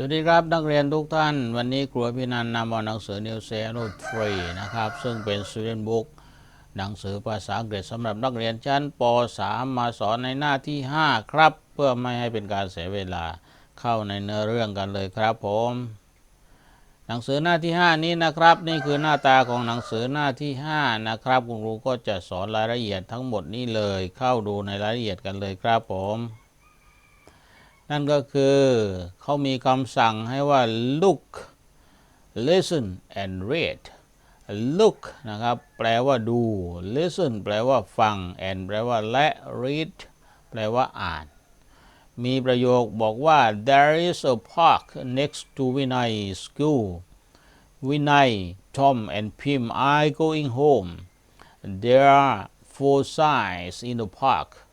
สวัสดีครับนักเรียนทุกท่าน วันนี้ครูพินันนำเอาหนังสือ New s e r o t 3นะครับ ซึ่งเป็น Student Book หนังสือภาษาอังกฤษสำหรับนักเรียนชั้นป .3 มาสอนในหน้าที่ 5 ครับ เพื่อไม่ให้เป็นการเสียเวลาเข้าในเนื้อเรื่องกันเลยครับผม หนังสือหน้าที่ 5 นี้นะครับ นี่คือหน้าตาของหนังสือหน้าที่ 5 นะครับคุณครูก็จะสอนรายละเอียดทั้งหมดนี้เลยเข้าดูในรายละเอียดกันเลยครับผม นั่นก็คือเขามีคำสั่งให้ว่า look listen and read look นะครับ แปลว่าดู listen แปลว่าฟัง and แปลว่าและ read แปลว่าอ่าน มีประโยคบอกว่า there is a park next to Vinay school Vinay Tom and Pim are going home there are four signs in the park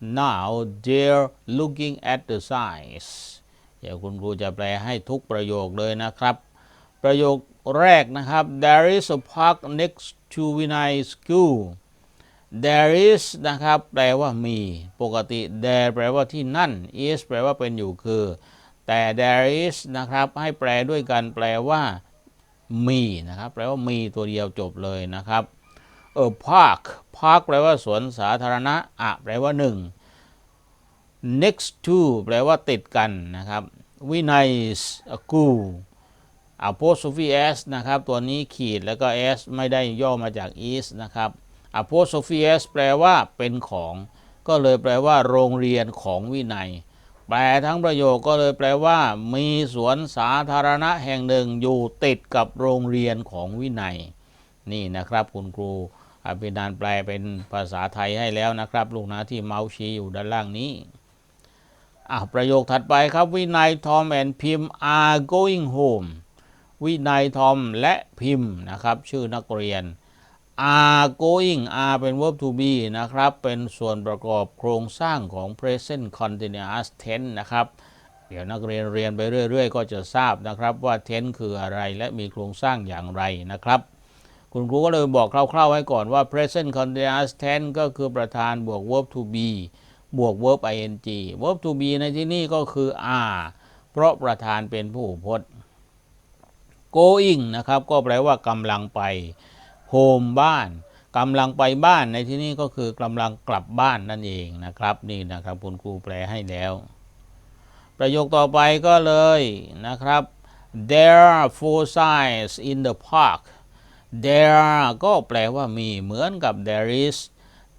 now they're looking at the signs เดี๋ยวคุณครูจะแปลให้ทุกประโยคเลยนะครับ ประโยคแรกนะครับ there is a park next to Vinay school there is นะครับ แปลว่ามี ปกติ there แปลว่าที่นั่น is แปลว่าเป็นอยู่คือ แต่ there is นะครับ ให้แปลด้วยกันแปลว่ามีนะครับ แปลว่ามีตัวเดียวจบเลยนะครับเออ park park แปลว่าสวนสาธารณะอะแปลว่าหนึ่ง next to แปลว่าติดกันนะครับวินัย school apostrophe s นะครับ ตัวนี้ขีดแล้วก็ s ไม่ได้ย่อมาจาก is นะครับ apostrophe s แปลว่าเป็นของ ก็เลยแปลว่า โรงเรียนของวินัย แปลทั้งประโยคก็เลยแปลว่า มีสวนสาธารณะแห่งหนึ่งอยู่ติดกับโรงเรียนของวินัย นี่นะครับคุณครู อภินันแปลเป็นภาษาไทยให้แล้วนะครับ ลูกนะที่เมาส์ชี้อยู่ด้านล่างนี้อะประโยคถัดไปครับ วินัยทอมแอนพิม are going home วินัยทอมและพิมพ์นะครับ ชื่อนักเรียน are going are เป็น verb to be นะครับ เป็นส่วนประกอบโครงสร้างของ present continuous tense นะครับ เดี๋ยวนักเรียนเรียนไปเรื่อย ๆ ก็จะทราบนะครับว่า tense คืออะไรและมีโครงสร้างอย่างไรนะครับ คุณครูก็เลยบอกคร่าวๆไว้ก่อนว่า present continuous tense ก็คือประธานบวก verb to be บวก verb ing verb to be ในที่นี้ก็คือ are เพราะประธานเป็นผู้พจน์ going นะครับ ก็แปลว่ากำลังไป home บ้านกำลังไปบ้านในที่นี้ก็คือกำลังกลับบ้านนั่นเองนะครับ นี่นะครับคุณครูแปลให้แล้ว ประโยคต่อไปก็เลยนะครับ there are four signs in the park there ก็แปลว่ามีเหมือนกับ there is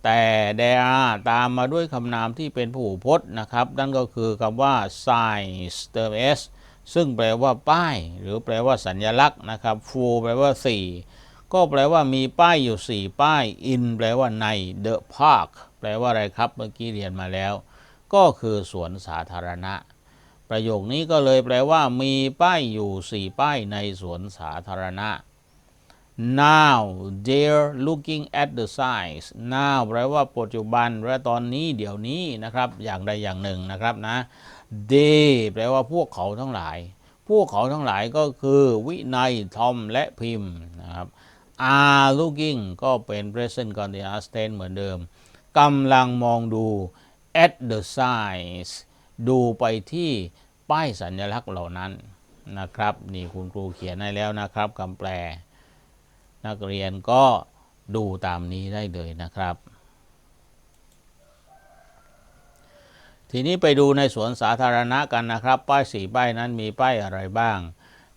แต่ there are ตามมาด้วยคำนามที่เป็นผู้พจน์นะครับ นั่นก็คือคำว่า signs เติม s ซึ่งแปลว่าป้าย หรือแปลว่าสัญลักษณ์นะครับ four แปลว่า 4 ก็แปลว่ามีป้ายอยู่ 4 ป้าย in แปลว่าใน the park แปลว่าอะไรครับเมื่อกี้เรียนมาแล้ว ก็คือสวนสาธารณะ ประโยคนี้ก็เลยแปลว่า มีป้ายอยู่ 4 ป้ายในสวนสาธารณะ now they're looking at the signs now แปลว่าปัจจุบันและตอนนี้เดี๋ยวนี้นะครับ อย่างใดอย่างหนึ่งนะครับนะ they แปลว่าพวกเขาทั้งหลาย พวกเขาทั้งหลายก็คือวินัยทอมและพิมพ์นะครับ are looking ก็เป็น present continuous tense เหมือนเดิมกำลังมองดู at the signs ดูไปที่ป้ายสัญลักษณ์เหล่านั้นนะครับ นี่คุณครูเขียนให้แล้วนะครับคำแปล นักเรียนก็ดูตามนี้ได้เลยนะครับ ทีนี้ไปดูในสวนสาธารณะกันนะครับ ป้ายสีป้ายนั้นมีป้ายอะไรบ้าง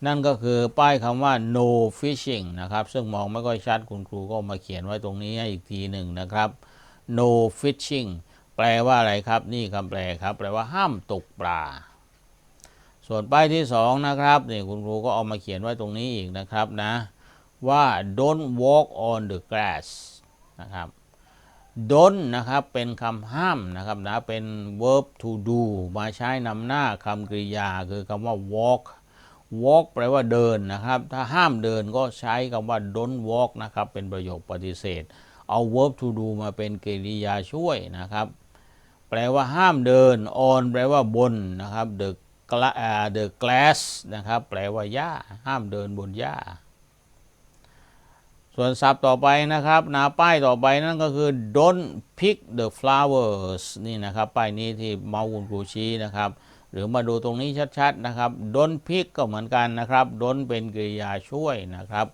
นั่นก็คือป้ายคำว่า no fishing นะครับ ซึ่งมองไม่ค่อยชัดคุณครูก็มาเขียนไว้ตรงนี้ให้อีกทีหนึ่งนะครับ no fishing แปลว่าอะไรครับ นี่คำแปลครับ แปลว่าห้ามตกปลา ส่วนป้ายที่สองนะครับนี่คุณครูก็เอามาเขียนไว้ตรงนี้อีกนะครับนะ ว่า don't walk on the grass นะครับ don't นะครับเป็นคำห้ามนะครับนะเป็น verb to do มาใช้นำหน้าคำกริยาคือคำว่า walk walk แปลว่าเดินนะครับ ถ้าห้ามเดินก็ใช้คำว่า don't walk นะครับเป็นประโยคปฏิเสธ เอา verb to do มาเป็นกริยาช่วยนะครับ แปลว่าห้ามเดิน on แปลว่าบนนะครับ the gla- อ่า the glass นะครับแปลว่าหญ้าห้ามเดินบนหญ้า ส่วนศัพท์ต่อไปนะครับหน้าป้ายต่อไปนั่นก็คือ don't pick the flowers นี่นะครับ ป้ายนี้ที่เมาคุณครูชี้นะครับ หรือมาดูตรงนี้ชัดๆนะครับ don't pick ก็เหมือนกันนะครับ don't เป็นกริยาช่วยนะครับ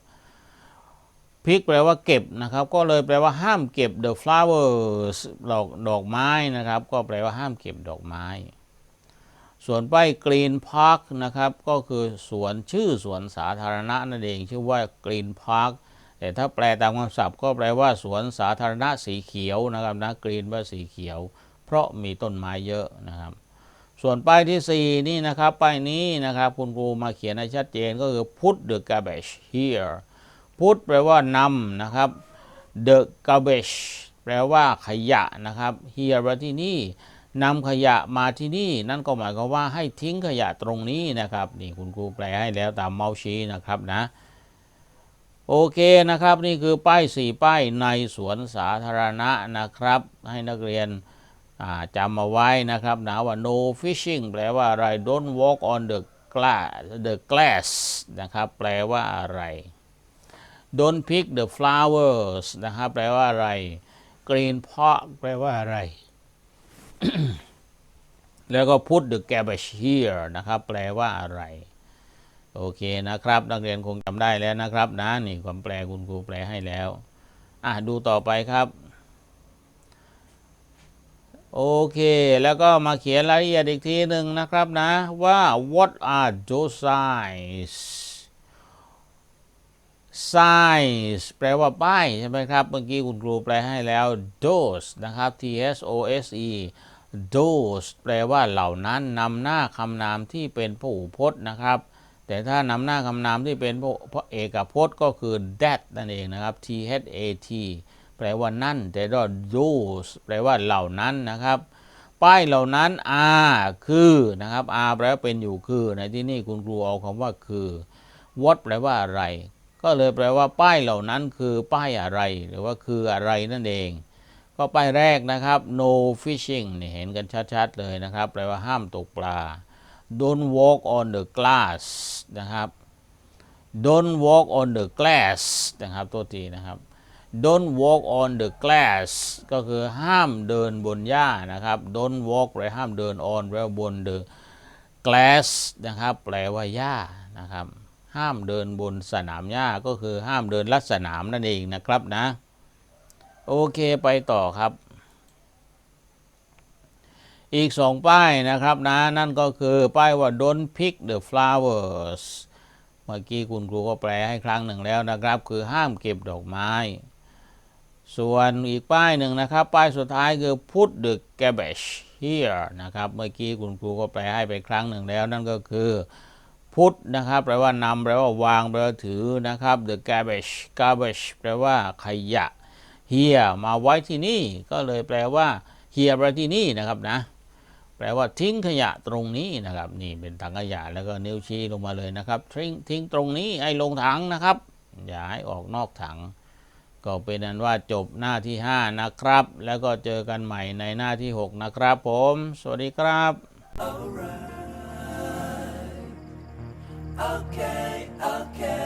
พิกแปลว่าเก็บนะครับ ก็เลยแปลว่าห้ามเก็บ the flowers ดอกดอกไม้นะครับ ก็แปลว่าห้ามเก็บดอกไม้ ส่วนป้าย Green Park นะครับ ก็คือสวนชื่อสวนสาธารณะนั่นเอง ชื่อว่า Green Park แต่ถ้าแปลตามคำศัพท์ก็แปลว่าสวนสาธารณะสีเขียวนะครับนะ Green ว่าสีเขียว เพราะมีต้นไม้เยอะนะครับ ส่วนป้ายที่ 4 นี่นะครับป้ายนี้นะครับคุณครูมาเขียนให้ชัดเจนก็คือ put the garbage here put แปลว่านำนะครับ the garbage แปลว่าขยะนะครับ here แปลที่นี่นำขยะมาที่นี่นั่นก็หมายความว่าให้ทิ้งขยะตรงนี้นะครับนี่คุณครูแปลให้แล้วตามเมาส์ชี้นะครับนะ โอเคนะครับนี่คือป้ายสี่ป้ายในสวนสาธารณะนะครับ ให้นักเรียนจำมาไว้นะครับนะว่า no fishing แปลว่าอะไร don't walk on the glass the glass นะครับแปลว่าอะไร don't pick the flowers นะครับแปลว่าอะไร green park แปลว่าอะไร แล้วก็ put the garbage here นะครับแปลว่าอะไร โอเคนะครับ นักเรียนคงจำได้แล้วนะครับนะนี่ความแปลคุณครูแปลให้แล้ว อะดูต่อไปครับ โอเค แล้วก็มาเขียนรายละเอียดอีกทีหนึ่งนะครับนะว่า what are those signs signs แปลว่าป้ายใช่ไหมครับ เมื่อกี้คุณครูแปลให้แล้ว those นะครับ t s o s e those แปลว่าเหล่านั้นนำหน้าคำนามที่เป็นพหูพจน์นะครับ แต่ถ้านำหน้าคำนามที่เป็นพระเอกพจน์ก็คือ that นั่นเองนะครับ t h a t แปลว่านั่น แต่ว่า those แปลว่าเหล่านั้นนะครับ ป้ายเหล่านั้น are คือนะครับ are แปลว่าเป็นอยู่คือในที่นี่คุณครูเอาคำว่าคือ what แปลว่าอะไร ก็เลยแปลว่า ป้ายเหล่านั้นคือป้ายอะไร หรือว่าคืออะไรนั่นเองก็ป้ายแรกนะครับ no fishing นี่เห็นกันชัดๆเลยนะครับ แปลว่าห้ามตกปลา don't walk on the glass นะครับ don't walk on the glass นะครับตัวทีนะครับ don't walk on the glass ก็คือห้ามเดินบนหญ้านะครับ don't walk แปลห้ามเดิน on แปลว่าบน the glass นะครับ แปลว่าหญ้านะครับ ห้ามเดินบนสนามหญ้าก็คือห้ามเดินลัดสนามนั่นเองนะครับนะ โอเคไปต่อครับ อีกสองป้ายนะครับนะ นั่นก็คือป้ายว่า don't pick the flowers เมื่อกี้คุณครูก็แปลให้ครั้งหนึ่งแล้วนะครับ คือห้ามเก็บดอกไม้ ส่วนอีกป้ายหนึ่งนะครับ ป้ายสุดท้ายคือ put the garbage here นะครับ เมื่อกี้คุณครูก็แปลให้ไปครั้งหนึ่งแล้ว นั่นก็คือ put นะครับแปลว่านำแปลว่าวางแปลว่าถือนะครับ the garbage garbage แปลว่าขยะ here มาไว้ที่นี่ ก็เลยแปลว่า here แปลที่นี่นะครับนะ แปลว่าทิ้งขยะตรงนี้นะครับ นี่เป็นถังขยะแล้วก็นิ้วชี้ลงมาเลยนะครับ ทิ้งทิ้งตรงนี้ไอ้ลงถังนะครับ อย่าให้ออกนอกถัง ก็เป็นนั้นว่าจบหน้าที่ 5 นะครับ แล้วก็เจอกันใหม่ในหน้าที่ 6 นะครับ ผม สวัสดีครับ Okay, okay,